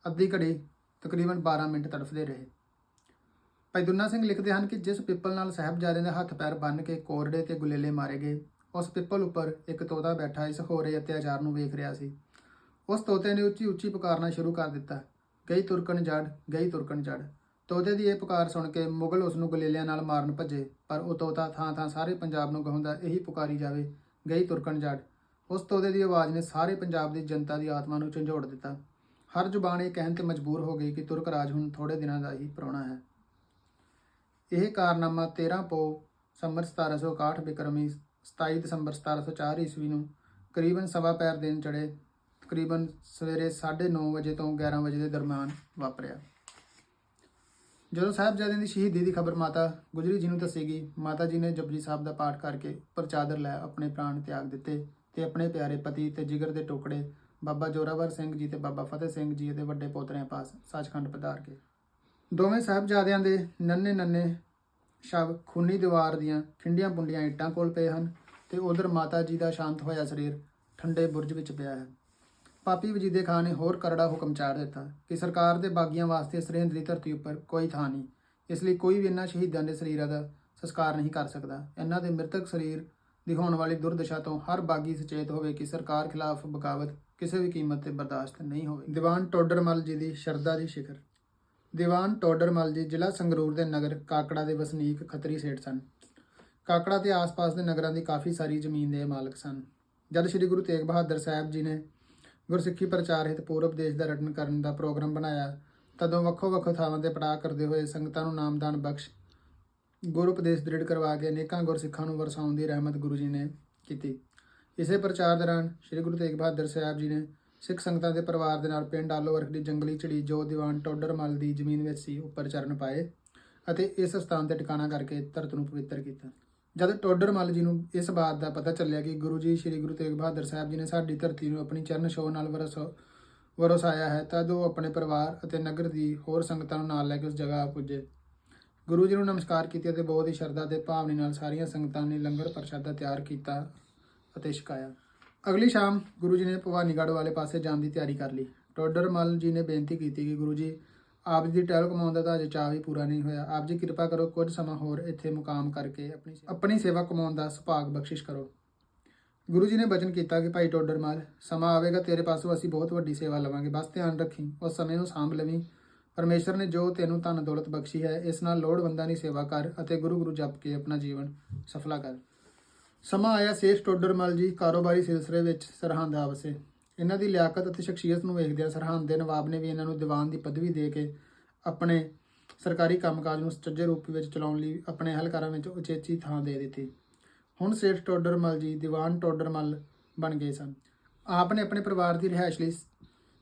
Speaker 1: ਅੱਧੀ ਘੜੀ ਤਕਰੀਬਨ 12 ਮਿੰਟ ਤੜਫਦੇ ਰਹੇ ਭਾਈ ਸਿੰਘ ਲਿਖਦੇ ਹਨ ਕਿ ਜਿਸ ਪਿੱਪਲ ਨਾਲ ਸਾਹਿਬਜ਼ਾਦਿਆਂ ਦੇ ਹੱਥ ਪੈਰ ਬੰਨ੍ਹ ਕੇ ਕੋਰੜੇ ਤੇ ਗੁਲੇਲੇ ਮਾਰੇ ਗਏ, ਉਸ ਪਿੱਪਲ ਉੱਪਰ ਇੱਕ ਤੋਤਾ ਬੈਠਾ ਇਸ ਹੋਰੇ ਅਤਿਆਚਾਰ ਨੂੰ ਵੇਖ ਰਿਹਾ ਸੀ। ਉਸ ਤੋਤੇ ਨੇ ਉੱਚੀ ਉੱਚੀ ਪੁਕਾਰਨਾ ਸ਼ੁਰੂ ਕਰ ਦਿੱਤਾ, ਗਈ ਤੁਰਕਣ ਜੜ, ਗਈ ਤੁਰਕਣ ਜੜ। ਤੋਤੇ ਦੀ ਇਹ ਪੁਕਾਰ ਸੁਣ ਕੇ ਮੁਗਲ ਉਸ ਨੂੰ ਗਲੇਲਿਆਂ ਨਾਲ ਮਾਰਨ ਭੱਜੇ, ਪਰ ਉਹ ਤੋਤਾ ਥਾਂ ਥਾਂ ਸਾਰੇ ਪੰਜਾਬ ਨੂੰ ਗਾਉਂਦਾ ਇਹੀ ਪੁਕਾਰੀ ਜਾਵੇ, ਗਈ ਤੁਰਕਣ ਜੜ। ਉਸ ਤੋਤੇ ਦੀ ਆਵਾਜ਼ ਨੇ ਸਾਰੇ ਪੰਜਾਬ ਦੀ ਜਨਤਾ ਦੀ ਆਤਮਾ ਨੂੰ ਝੰਜੋੜ ਦਿੱਤਾ। ਹਰ ਜ਼ੁਬਾਨ ਇਹ ਕਹਿਣ ਤੇ ਮਜਬੂਰ ਹੋ ਗਈ ਕਿ ਤੁਰਕ ਰਾਜ ਹੁਣ ਥੋੜੇ ਦਿਨਾਂ ਦਾ ਹੀ ਪ੍ਰਾਹੁਣਾ ਹੈ। ਇਹ ਕਾਰਨਾਮਾ 13 ਪੋ ਸੰਮਤ 1761 ਬਿਕਰਮੀ 27 ਦਸੰਬਰ 1704 ਈਸਵੀ ਨੂੰ ਕਰੀਬਨ ਸਵਾ ਪੈਰ ਦਿਨ ਚੜੇ ਤਕਰੀਬਨ ਸਵੇਰੇ 9:30 ਵਜੇ ਤੋਂ 11 ਵਜੇ ਦੇ ਦਰਮਿਆਨ ਵਾਪਰਿਆ। ਜਦੋਂ ਸਾਹਿਬਜ਼ਾਦਿਆਂ ਦੀ ਸ਼ਹੀਦੀ ਦੀ ਖਬਰ ਮਾਤਾ ਗੁਜਰੀ ਜੀ ਨੂੰ ਦੱਸੀ ਗਈ ਮਾਤਾ ਜੀ ਨੇ ਜਪਜੀ ਸਾਹਿਬ ਦਾ ਪਾਠ ਕਰਕੇ ਉੱਪਰ ਲੈ ਆਪਣੇ ਪ੍ਰਾਣ ਤਿਆਗ ਦਿੱਤੇ ਤੇ ਆਪਣੇ ਪਿਆਰੇ ਪਤੀ ਤੇ ਜਿਗਰ ਦੇ ਟੁਕੜੇ ਬਾਬਾ ਜੋਰਾਵਰ ਸਿੰਘ ਜੀ ਤੇ ਬਾਬਾ ਫਤਿਹ ਸਿੰਘ ਜੀ ਦੇ ਵੱਡੇ ਪੋਤਰਿਆਂ ਪਾਸ ਸੱਚਖੰਡ ਪਧਾਰ ਗਏ ਦੋਵੇਂ ਸਾਹਿਬਜ਼ਾਦਿਆਂ ਦੇ ਨੰਨੇ ਨੰਨੇ ਸ਼ਵ ਖੂਨੀ ਦੀਵਾਰ ਦੀਆਂ ਖਿੰਡੀਆਂ ਪੁੰਡੀਆਂ ਇੱਟਾਂ ਕੋਲ ਪਏ ਹਨ ਤੇ ਉਧਰ ਮਾਤਾ ਜੀ ਦਾ ਸ਼ਾਂਤ ਹੋਇਆ ਸਰੀਰ ਠੰਡੇ ਬੁਰਜ ਵਿੱਚ ਪਿਆ ਹੈ। ਪਾਪੀ ਵਜੀਦੇ ਖਾਨ ਨੇ ਹੋਰ ਕਰੜਾ ਹੁਕਮ ਚਾੜ ਦਿੱਤਾ ਕਿ ਸਰਕਾਰ ਦੇ ਬਾਗੀਆਂ ਵਾਸਤੇ ਸਰਹੰਦ ਦੀ ਧਰਤੀ ਉੱਪਰ ਕੋਈ ਥਾਂ ਨਹੀਂ, ਇਸ ਲਈ ਕੋਈ ਵੀ ਇਹਨਾਂ ਸ਼ਹੀਦਾਂ ਦੇ ਸਰੀਰਾਂ ਦਾ ਸੰਸਕਾਰ ਨਹੀਂ ਕਰ ਸਕਦਾ। ਇਹਨਾਂ ਦੇ ਮ੍ਰਿਤਕ ਸਰੀਰ ਦੀ ਹੋਣ ਵਾਲੀ ਦੁਰਦਸ਼ਾ ਤੋਂ ਹਰ ਬਾਗੀ ਸੁਚੇਤ ਹੋਵੇ ਕਿ ਸਰਕਾਰ ਖਿਲਾਫ ਬਗਾਵਤ ਕਿਸੇ ਵੀ ਕੀਮਤ ਤੇ ਬਰਦਾਸ਼ਤ ਨਹੀਂ ਹੋਵੇ। ਦੀਵਾਨ ਟੋਡਰਮਲ ਜੀ ਦੀ ਸ਼ਰਧਾ ਦੀ ਸ਼ਿਖਰ। ਦੀਵਾਨ ਟੋਡਰਮਲ ਜੀ ਜ਼ਿਲ੍ਹਾ ਸੰਗਰੂਰ ਦੇ ਨਗਰ ਕਾਕੜਾ ਦੇ ਵਸਨੀਕ ਖੱਤਰੀ ਸੇਠ ਸਨ। ਕਾਕੜਾ ਤੇ ਆਸ-ਪਾਸ ਦੇ ਨਗਰਾਂ ਦੀ ਕਾਫੀ ਸਾਰੀ ਜ਼ਮੀਨ ਦੇ ਮਾਲਕ ਸਨ। ਜਦ ਸ੍ਰੀ ਗੁਰੂ ਤੇਗ ਬਹਾਦਰ ਸਾਹਿਬ ਜੀ ਨੇ ਗੁਰਸਿੱਖੀ ਪ੍ਰਚਾਰ ਹਿਤ ਪੂਰਬ ਦੇਸ਼ ਦਾ ਰਟਨ ਕਰਨ ਦਾ ਪ੍ਰੋਗਰਾਮ ਬਣਾਇਆ, ਤਦੋਂ ਵੱਖੋ-ਵੱਖੋ ਥਾਵਾਂ ਤੇ ਪੜਾਅ ਕਰਦੇ ਹੋਏ ਸੰਗਤਾਂ ਨੂੰ ਨਾਮਦਾਨ ਬਖਸ਼ ਗੁਰੂ ਉਪਦੇਸ਼ ਦ੍ਰਿੜ ਕਰਵਾ ਕੇ ਅਨੇਕਾਂ ਗੁਰਸਿੱਖਾਂ ਨੂੰ ਵਰਸਾਉਣ ਦੀ ਰਹਿਮਤ ਗੁਰੂ ਜੀ ਨੇ ਕੀਤੀ। ਇਸੇ ਪ੍ਰਚਾਰ ਦੌਰਾਨ ਸ੍ਰੀ ਗੁਰੂ ਤੇਗ ਬਹਾਦਰ ਸਾਹਿਬ ਜੀ ਨੇ ਸਿੱਖ ਸੰਗਤਾਂ ਦੇ ਪਰਿਵਾਰ ਦੇ ਨਾਲ ਪਿੰਡ ਆਲੋਵਰਖ ਦੀ ਜੰਗਲੀ ਝੜੀ ਜੋ ਦੀਵਾਨ ਟੋਡਰਮਲ ਦੀ ਜ਼ਮੀਨ ਵਿੱਚ ਸੀ, ਉੱਪਰ ਚਰਨ ਪਾਏ ਅਤੇ ਇਸ ਸਥਾਨ ਤੇ ਟਿਕਾਣਾ ਕਰਕੇ ਧਰਤ ਨੂੰ ਪਵਿੱਤਰ ਕੀਤਾ। ਜਦ ਟੋਡਰਮਲ ਜੀ ਨੂੰ ਇਸ ਬਾਤ ਦਾ ਪਤਾ ਚੱਲਿਆ ਕਿ ਗੁਰੂ ਜੀ ਸ੍ਰੀ ਗੁਰੂ ਤੇਗ ਬਹਾਦਰ ਸਾਹਿਬ ਜੀ ਨੇ ਸਾਡੀ ਧਰਤੀ ਨੂੰ ਆਪਣੀ ਚਰਨ ਛੋਹ ਨਾਲ ਵਰਸੋ, ਵਰਸਾਇਆ ਹੈ, ਤਦ ਉਹ ਆਪਣੇ ਪਰਿਵਾਰ ਅਤੇ ਨਗਰ ਦੀ ਹੋਰ ਸੰਗਤਾਂ ਨੂੰ ਨਾਲ ਲੈ ਕੇ ਉਸ ਜਗ੍ਹਾ ਪੁੱਜੇ। ਗੁਰੂ ਜੀ ਨੂੰ ਨਮਸਕਾਰ ਕੀਤੀ ਅਤੇ ਬਹੁਤ ਹੀ ਸ਼ਰਧਾ ਤੇ ਭਾਵਨਾ ਨਾਲ ਸਾਰੀਆਂ ਸੰਗਤਾਂ ਨੇ ਲੰਗਰ ਪ੍ਰਸ਼ਾਦਾ ਤਿਆਰ ਕੀਤਾ ਅਤੇ ਛਕਾਇਆ। ਅਗਲੀ ਸ਼ਾਮ ਗੁਰੂ ਜੀ ਨੇ ਭਵਾਨੀਗੜ੍ਹ ਵਾਲੇ ਪਾਸੇ ਜਾਣ ਦੀ ਤਿਆਰੀ ਕਰ ਲਈ। ਟੋਡਰ ਟੋਡਰਮਲ ਜੀ ਨੇ ਬੇਨਤੀ ਕੀਤੀ ਕਿ ਗੁਰੂ ਜੀ, ਆਪ ਜੀ ਦੀ ਟਹਿਲ ਕਮਾਉਣ ਦਾ ਤਾਂ ਅਜੇ ਚਾਅ ਵੀ ਪੂਰਾ ਨਹੀਂ ਹੋਇਆ। ਆਪ ਜੀ ਕਿਰਪਾ ਕਰੋ ਕੁਝ ਸਮਾਂ ਹੋਰ ਇੱਥੇ ਮੁਕਾਮ ਕਰਕੇ ਆਪਣੀ ਆਪਣੀ ਸੇਵਾ ਕਮਾਉਣ ਦਾ ਸੁਭਾਗ ਬਖਸ਼ਿਸ਼ ਕਰੋ। ਗੁਰੂ ਜੀ ਨੇ ਬਚਨ ਕੀਤਾ ਕਿ ਭਾਈ ਟੋਡਰਮਲ ਸਮਾਂ ਆਵੇਗਾ ਤੇਰੇ ਪਾਸੋਂ ਅਸੀਂ ਬਹੁਤ ਵੱਡੀ ਸੇਵਾ ਲਵਾਂਗੇ। ਬਸ ਧਿਆਨ ਰੱਖੀ, ਉਸ ਸਮੇਂ ਨੂੰ ਸਾਂਭ ਲਵੀਂ। ਪਰਮੇਸ਼ਰ ਨੇ ਜੋ ਤੈਨੂੰ ਧਨ ਦੌਲਤ ਬਖਸ਼ੀ ਹੈ, ਇਸ ਨਾਲ ਲੋੜਵੰਦਾਂ ਦੀ ਸੇਵਾ ਕਰ ਅਤੇ ਗੁਰੂ ਗੁਰੂ ਜਪ ਕੇ ਆਪਣਾ ਜੀਵਨ ਸਫਲਾ ਕਰ। ਸਮਾਂ ਆਇਆ ਸੇਠ ਟੋਡਰਮਲ ਜੀ ਕਾਰੋਬਾਰੀ ਸਿਲਸਿਲੇ ਵਿੱਚ ਸਰਹੰਦ ਆ ਇਹਨਾਂ ਦੀ ਲਿਆਕਤ ਅਤੇ ਸ਼ਖਸੀਅਤ ਨੂੰ ਵੇਖਦਿਆਂ ਸਰਹੰਦ ਦੇ ਨਵਾਬ ਨੇ ਵੀ ਇਹਨਾਂ ਨੂੰ ਦੀਵਾਨ ਦੀ ਪਦਵੀ ਦੇ ਕੇ ਆਪਣੇ ਸਰਕਾਰੀ ਕੰਮਕਾਜ ਨੂੰ ਸੁਚੱਜੇ ਰੂਪ ਵਿੱਚ ਚਲਾਉਣ ਲਈ ਆਪਣੇ ਹਲਕਾਰਾਂ ਵਿੱਚ ਉਚੇਚੀ ਥਾਂ ਦੇ ਦਿੱਤੀ। ਹੁਣ ਸੇਠ ਟੋਡਰਮਲ ਜੀ ਦੀਵਾਨ ਟੋਡਰਮਲ ਬਣ ਗਏ ਸਨ। ਆਪ ਨੇ ਆਪਣੇ ਪਰਿਵਾਰ ਦੀ ਰਿਹਾਇਸ਼ ਲਈ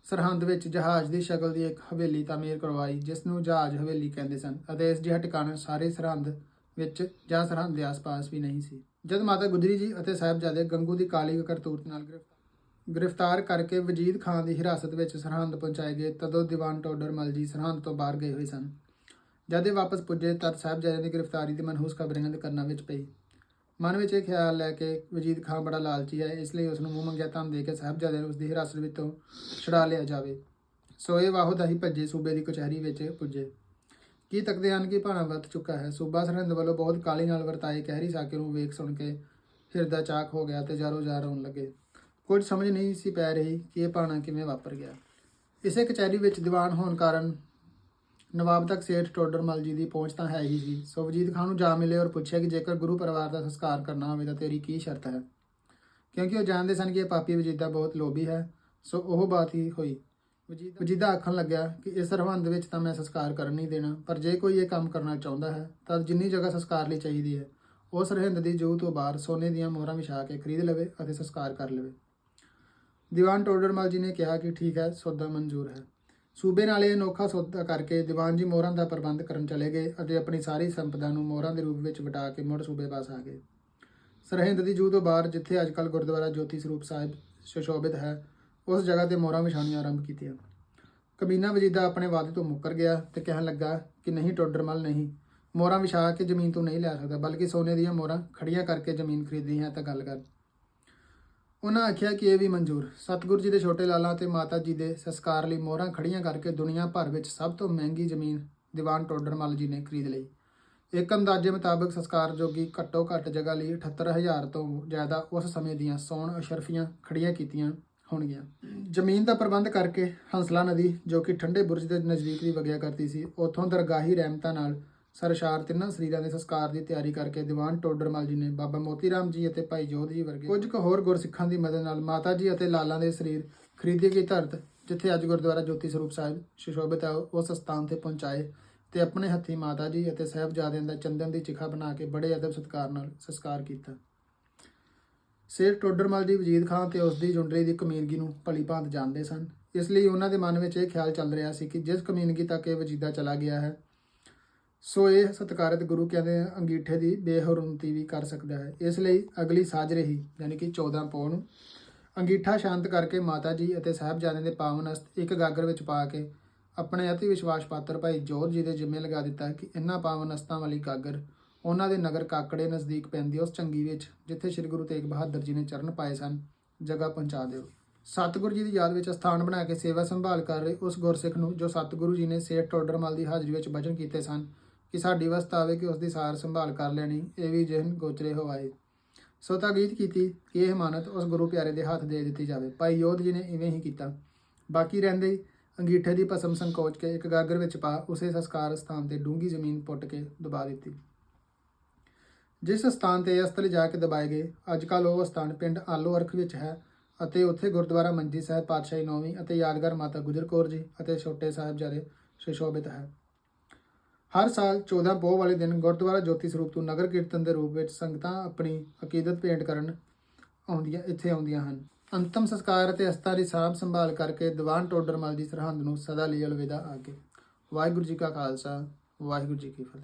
Speaker 1: ਸਰਹੰਦ ਵਿੱਚ ਜਹਾਜ਼ ਦੀ ਸ਼ਕਲ ਦੀ ਇੱਕ ਹਵੇਲੀ ਤਾਮੀਰ ਕਰਵਾਈ, ਜਿਸ ਨੂੰ ਜਹਾਜ਼ ਹਵੇਲੀ ਕਹਿੰਦੇ ਸਨ ਅਤੇ ਇਸ ਜਿਹਾ ਟਿਕਾਣਾ ਸਾਰੇ ਸਰਹੰਦ ਵਿੱਚ ਜਾਂ ਸਰਹੰਦ ਦੇ ਆਸ-ਪਾਸ ਵੀ ਨਹੀਂ ਸੀ। ਜਦ ਮਾਤਾ ਗੁਜਰੀ ਜੀ ਅਤੇ ਸਾਹਿਬਜ਼ਾਦੇ ਗੰਗੂ ਦੀ ਕਾਲੀ ਕਰਤੂਤ ਨਾਲ ਗ੍ਰਿਫਤਾਰ ਗ੍ਰਿਫਤਾਰ ਕਰਕੇ ਵਜੀਦ ਖਾਨ ਦੀ ਹਿਰਾਸਤ ਵਿੱਚ ਸਰਹੰਦ ਪਹੁੰਚਾਏ ਗਏ, ਤਦੋਂ ਦੀਵਾਨ ਟੋਡਰਮਲ ਜੀ ਸਰਹੰਦ ਤੋਂ ਬਾਹਰ ਗਏ ਹੋਏ ਸਨ। ਜਦ ਇਹ ਵਾਪਸ ਪੁੱਜੇ, ਤਦ ਸਾਹਿਬਜ਼ਾਦਿਆਂ ਦੀ ਗ੍ਰਿਫਤਾਰੀ ਦੀ ਮਨਹੂਸ ਖਬਰ ਇਹਨਾਂ ਦੇ ਕੰਨਾਂ ਵਿੱਚ ਪਈ। ਮਨ ਵਿੱਚ ਇਹ ਖਿਆਲ ਲੈ ਕੇ ਵਜੀਦ ਖਾਨ ਬੜਾ ਲਾਲਚੀ ਹੈ ਇਸ ਲਈ ਉਸ ਨੂੰ ਮੂੰਹ ਮੰਗਿਆ ਧਨ ਦੇ ਕੇ ਸਾਹਿਬਜ਼ਾਦਿਆਂ ਨੂੰ ਉਸ ਦੀ ਹਿਰਾਸਤ ਵਿੱਚੋਂ ਛੁਡਾ ਲਿਆ ਜਾਵੇ। ਸੋ ਇਹ ਵਾਹੋ ਦਾ ਹੀ ਭੱਜੇ ਸੂਬੇ ਦੀ ਕਚਹਿਰੀ ਵਿੱਚ ਪੁੱਜੇ। ਕੀ ਤੱਕਦੇ ਹਨ ਕਿ ਭਾਣਾ ਵੱਧ ਚੁੱਕਾ ਹੈ? ਸੂਬਾ ਸਰਹੰਦ ਵੱਲੋਂ ਬਹੁਤ ਕਾਲੀ ਨਾਲ ਵਰਤਾਏ ਕਹਿਰੀ ਸਾਕੇ ਨੂੰ ਵੇਖ ਸੁਣ ਕੇ ਹਿਰਦਾ ਚਾਕ ਹੋ ਗਿਆ ਤੇ ਜਾਰੋ ਜਾਰ ਹੋਣ ਲੱਗੇ। ਕੁਝ ਸਮਝ ਨਹੀਂ ਸੀ ਪੈ ਰਹੀ ਕਿ ਇਹ ਭਾਣਾ ਕਿਵੇਂ ਵਾਪਰ ਗਿਆ। ਇਸੇ ਕਚਹਿਰੀ ਵਿੱਚ ਦੀਵਾਨ ਹੋਣ ਕਾਰਨ ਨਵਾਬ ਤੱਕ ਸੇਠ ਟੋਡਰਮਲ ਜੀ ਦੀ ਪਹੁੰਚ ਤਾਂ ਹੈ ਹੀ ਸੀ। ਸੋ ਵਜੀਦ ਖਾਨ ਨੂੰ ਜਾ ਮਿਲੇ ਔਰ ਪੁੱਛਿਆ ਕਿ ਜੇਕਰ ਗੁਰੂ ਪਰਿਵਾਰ ਦਾ ਸੰਸਕਾਰ ਕਰਨਾ ਹੋਵੇ ਤਾਂ ਤੇਰੀ ਕੀ ਸ਼ਰਤ ਹੈ? ਕਿਉਂਕਿ ਉਹ ਜਾਣਦੇ ਸਨ ਕਿ ਇਹ ਪਾਪੀ ਵਜੀਦਾ ਬਹੁਤ ਲੋਭੀ ਹੈ, ਸੋ ਉਹ ਬਾਤ ਹੀ ਹੋਈ। ਵਜੀਦ ਵਜੀਦਾ ਆਖਣ ਲੱਗਿਆ ਕਿ ਇਸ ਸਰਹੰਦ ਵਿੱਚ ਤਾਂ ਮੈਂ ਸੰਸਕਾਰ ਕਰਨ ਨਹੀਂ ਦੇਣਾ, ਪਰ ਜੇ ਕੋਈ ਇਹ ਕੰਮ ਕਰਨਾ ਚਾਹੁੰਦਾ ਹੈ, ਤਾਂ ਜਿੰਨੀ ਜਗ੍ਹਾ ਸੰਸਕਾਰ ਲਈ ਚਾਹੀਦੀ ਹੈ ਉਹ ਸਰਹੰਦ ਦੀ ਜੂਹ ਤੋਂ ਬਾਹਰ ਸੋਨੇ ਦੀਆਂ ਮੋਹਰਾਂ ਵਿਛਾ ਕੇ ਖਰੀਦ ਲਵੇ ਅਤੇ ਸੰਸਕਾਰ ਕਰ ਲਵੇ। ਦੀਵਾਨ ਟੋਡਰਮਲ ਜੀ ਨੇ ਕਿਹਾ ਕਿ ਠੀਕ ਹੈ, ਸੌਦਾ ਮਨਜ਼ੂਰ ਹੈ। ਸੂਬੇ ਨਾਲ ਇਹ ਅਨੋਖਾ ਸੌਦਾ ਕਰਕੇ ਦੀਵਾਨ ਜੀ ਮੋਹਰਾਂ ਦਾ ਪ੍ਰਬੰਧ ਕਰਨ ਚਲੇ ਗਏ ਅਤੇ ਆਪਣੀ ਸਾਰੀ ਸੰਪਦਾ ਨੂੰ ਮੋਹਰਾਂ ਦੇ ਰੂਪ ਵਿੱਚ ਵਟਾ ਕੇ ਮੁੜ ਸੂਬੇ ਪਾਸ ਆ ਗਏ। ਸਰਹਿੰਦ ਦੀ ਜੂਹ ਤੋਂ ਬਾਹਰ, ਜਿੱਥੇ ਅੱਜਕੱਲ ਗੁਰਦੁਆਰਾ ਜੋਤੀ ਸਰੂਪ ਸਾਹਿਬ ਸੁਸ਼ੋਭਿਤ ਹੈ ਉਸ ਜਗ੍ਹਾ ਤੇ ਮੋਹਰਾਂ ਵਿਛਾਉਣੀਆਂ ਆਰੰਭ ਕੀਤੀਆਂ। ਕਬੀਨਾ ਵਜੀਦਾ ਆਪਣੇ ਵਾਅਦੇ ਤੋਂ ਮੁੱਕਰ ਗਿਆ ਤੇ ਕਹਿਣ ਲੱਗਾ ਕਿ ਨਹੀਂ ਟੋਡਰਮਲ ਨਹੀਂ, ਮੋਹਰਾਂ ਵਿਛਾ ਕੇ ਜ਼ਮੀਨ ਤੋਂ ਨਹੀਂ ਲੈ ਸਕਦਾ, ਬਲਕਿ ਸੋਨੇ ਦੀਆਂ ਮੋਹਰਾਂ ਖੜੀਆਂ ਕਰਕੇ ਜ਼ਮੀਨ ਖਰੀਦਣੀ ਹੈ ਤਾਂ ਗੱਲ ਕਰ। ਉਹਨਾਂ ਆਖਿਆ ਕਿ ਇਹ ਵੀ ਮਨਜ਼ੂਰ। ਸਤਿਗੁਰੂ ਜੀ ਦੇ ਛੋਟੇ ਲਾਲਾਂ ਤੇ ਮਾਤਾ ਜੀ ਦੇ ਸੰਸਕਾਰ ਲਈ ਮੋਹਰਾਂ ਖੜੀਆਂ ਕਰਕੇ ਦੁਨੀਆ ਭਰ ਵਿੱਚ ਸਭ ਤੋਂ ਮਹਿੰਗੀ ਜ਼ਮੀਨ ਦੀਵਾਨ ਟੋਡਰਮਲ ਜੀ ਨੇ ਖਰੀਦ ਲਈ। ਇੱਕ ਅੰਦਾਜ਼ੇ ਮੁਤਾਬਕ ਸੰਸਕਾਰ ਜੋਗੀ ਘੱਟੋ ਘੱਟ ਜਗ੍ਹਾ ਲਈ 78000 ਤੋਂ ਜ਼ਿਆਦਾ ਉਸ ਸਮੇਂ ਦੀਆਂ ਸੋਨ ਅਸ਼ਰਫੀਆਂ ਖੜੀਆਂ ਕੀਤੀਆਂ। ਹੋਣਗੀਆਂ। ਜ਼ਮੀਨ ਦਾ ਪ੍ਰਬੰਧ ਕਰਕੇ ਹੰਸਲਾ ਨਦੀ, ਜੋ ਕਿ ਠੰਡੇ ਬੁਰਜ ਦੇ ਨਜ਼ਦੀਕ ਦੀ ਵਗਿਆ ਕਰਦੀ ਸੀ, ਉੱਥੋਂ ਦਰਗਾਹੀ ਰਹਿਮਤਾਂ ਨਾਲ ਸਰਸ਼ਾਰ ਤਿੰਨਾਂ ਸਰੀਰਾਂ ਦੇ ਸੰਸਕਾਰ ਦੀ ਤਿਆਰੀ ਕਰਕੇ ਦੀਵਾਨ ਟੋਡਰਮਲ ਜੀ ਨੇ ਬਾਬਾ ਮੋਤੀ ਰਾਮ ਜੀ ਅਤੇ ਭਾਈ ਜੋਧ ਜੀ ਵਰਗੇ ਕੁਝ ਕੁ ਹੋਰ ਗੁਰਸਿੱਖਾਂ ਦੀ ਮਦਦ ਨਾਲ ਮਾਤਾ ਜੀ ਅਤੇ ਲਾਲਾਂ ਦੇ ਸਰੀਰ ਖਰੀਦੀ ਗਈ ਧਰਤ, ਜਿੱਥੇ ਅੱਜ ਗੁਰਦੁਆਰਾ ਜੋਤੀ ਸਰੂਪ ਸਾਹਿਬ ਸੁਸ਼ੋਭਿਤ ਹੈ, ਉਸ ਸਥਾਨ ਤੇ ਪਹੁੰਚਾਏ ਤੇ ਆਪਣੇ ਹੱਥੀ ਮਾਤਾ ਜੀ ਅਤੇ ਸਾਹਿਬਜ਼ਾਦਿਆਂ ਦਾ ਚੰਦਨ ਦੀ ਚਿਖਾ ਬਣਾ ਕੇ ਬੜੇ ਅਦਬ ਸਤਿਕਾਰ ਨਾਲ ਸੰਸਕਾਰ ਕੀਤਾ। ਸੇਠ ਟੋਡਰਮਲ ਦੀ ਵਜੀਦ ਖਾਨ ਤੇ ਉਸ ਦੀ ਜੁੰਡਲੀ ਦੀ ਕਮੀਨਗੀ ਨੂੰ ਭਲੀ ਭਾਂਤ ਜਾਣਦੇ ਸਨ। ਇਸ ਲਈ ਉਹਨਾਂ ਦੇ ਮਨ ਵਿੱਚ ਇਹ ਖਿਆਲ ਚੱਲ ਰਿਹਾ ਸੀ ਕਿ ਜਿਸ ਕਮੀਨਗੀ ਤੱਕ ਇਹ ਵਜੀਦਾ ਚਲਾ ਗਿਆ ਹੈ, ਸੋ ਇਹ ਸਤਿਕਾਰਤ ਗੁਰੂ ਕਹਿੰਦੇ ਅੰਗੀਠੇ ਦੀ ਬੇਹਰਮਤੀ ਵੀ ਕਰ ਸਕਦਾ ਹੈ। ਇਸ ਲਈ ਅਗਲੀ ਸਾਜ ਰਹੀ, ਯਾਨੀ ਕਿ 14 ਪੌ ਨੂੰ ਅੰਗੀਠਾ ਸ਼ਾਂਤ ਕਰਕੇ ਮਾਤਾ ਜੀ ਅਤੇ ਸਾਹਿਬਜ਼ਾਦਿਆਂ ਦੇ ਪਾਵਨ ਅਸਤ ਇੱਕ ਗਾਗਰ ਵਿੱਚ ਪਾ ਕੇ ਆਪਣੇ ਅਤੀ ਵਿਸ਼ਵਾਸ ਪਾਤਰ ਭਾਈ ਜੋਧ ਜੀ ਦੇ ਜਿੰਮੇ ਲਗਾ ਦਿੱਤਾ ਕਿ ਇਹਨਾਂ ਪਾਵਨ ਅਸਤਾਂ ਵਾਲੀ ਗਾਗਰ ਉਹਨਾਂ ਦੇ ਨਗਰ ਕਾਕੜੇ ਨਜ਼ਦੀਕ ਪੈਂਦੀ ਉਸ ਚੰਗੀ ਵਿੱਚ, ਜਿੱਥੇ ਸ੍ਰੀ ਗੁਰੂ ਤੇਗ ਬਹਾਦਰ ਜੀ ਨੇ ਚਰਨ ਪਾਏ ਸਨ। ਜਗ੍ਹਾ ਪਹੁੰਚਾ ਦਿਓ। ਸਤਿਗੁਰੂ ਜੀ ਦੀ ਯਾਦ ਵਿੱਚ ਸਥਾਨ ਬਣਾ ਕੇ ਸੇਵਾ ਸੰਭਾਲ ਕਰ ਰਹੇ ਉਸ ਗੁਰਸਿੱਖ ਨੂੰ, ਜੋ ਸਤਿਗੁਰੂ ਜੀ ਨੇ ਸੇਠ ਟੋਡਰਮਲ ਦੀ ਹਾਜ਼ਰੀ ਵਿੱਚ ਵਚਨ ਕੀਤੇ ਸਨ, ਕਿ ਸਾਡੀ ਵਸਤ ਆਵੇ ਕਿ ਉਸ ਦੀ ਸਾਰ ਸੰਭਾਲ ਕਰ ਲੈਣੀ, ਇਹ ਵੀ ਜਿਹਨ ਗੋਚਰੇ ਹੋਵਾਏ। ਸੋ ਤਾਂ ਕੀਤੀ ਕਿ ਇਹ ਮਾਨਤ ਉਸ ਗੁਰੂ ਪਿਆਰੇ ਦੇ ਹੱਥ ਦੇ ਦਿੱਤੀ ਜਾਵੇ। ਭਾਈ ਯੋਧ ਜੀ ਨੇ ਇਵੇਂ ਹੀ ਕੀਤਾ। ਬਾਕੀ ਰਹਿੰਦੇ ਅੰਗੀਠੇ ਦੀ ਭਸਮ ਸੰਕੋਚ ਕੇ ਇੱਕ ਗਾਗਰ ਵਿੱਚ ਪਾ ਉਸੇ ਸੰਸਕਾਰ ਸਥਾਨ ਤੇ ਡੂੰਗੀ ਜ਼ਮੀਨ ਪੁੱਟ ਕੇ ਦਬਾ ਦਿੱਤੀ। ਜਿਸ ਸਥਾਨ ਤੇ ਇਹ ਅਸਤਲ ਜਾ ਕੇ ਦਬਾਏ ਗਏ, ਅੱਜ ਕੱਲ ਉਹ ਸਥਾਨ ਪਿੰਡ ਆਲੋ ਅਰਖ ਵਿੱਚ ਹੈ ਅਤੇ ਉੱਥੇ ਗੁਰਦੁਆਰਾ ਮੰਜੀ ਸਾਹਿਬ ਪਾਤਸ਼ਾਹੀ ਨੌਵੀਂ ਅਤੇ ਯਾਦਗਾਰ ਮਾਤਾ ਗੁਜਰ ਕੌਰ ਜੀ ਅਤੇ ਛੋਟੇ ਸਾਹਿਬਜ਼ਾਦੇ ਸੁਸ਼ੋਭਿਤ ਹੈ। ਹਰ ਸਾਲ 14 ਪੋਹ ਵਾਲੇ ਦਿਨ ਗੁਰਦੁਆਰਾ ਜੋਤੀ ਸਰੂਪ ਤੋਂ ਨਗਰ ਕੀਰਤਨ ਦੇ ਰੂਪ ਵਿੱਚ ਸੰਗਤਾਂ ਆਪਣੀ ਅਕੀਦਤ ਭੇਂਟ ਕਰਨ ਆਉਂਦੀਆਂ, ਇੱਥੇ ਆਉਂਦੀਆਂ ਹਨ। ਅੰਤਮ ਸੰਸਕਾਰ ਅਤੇ ਅਸਥਾ ਦੀ ਸਾਂਭ ਸੰਭਾਲ ਕਰਕੇ ਦੀਵਾਨ ਟੋਡਰਮਲ ਦੀ ਸਰਹੰਦ ਨੂੰ ਸਦਾ ਲਈ ਅਲਵਿਦਾ ਆਗੇ ਵਾਹਿਗੁਰੂ ਜੀ ਕਾ ਖਾਲਸਾ, ਵਾਹਿਗੁਰੂ ਜੀ ਕੀ ਫਤਿਹ।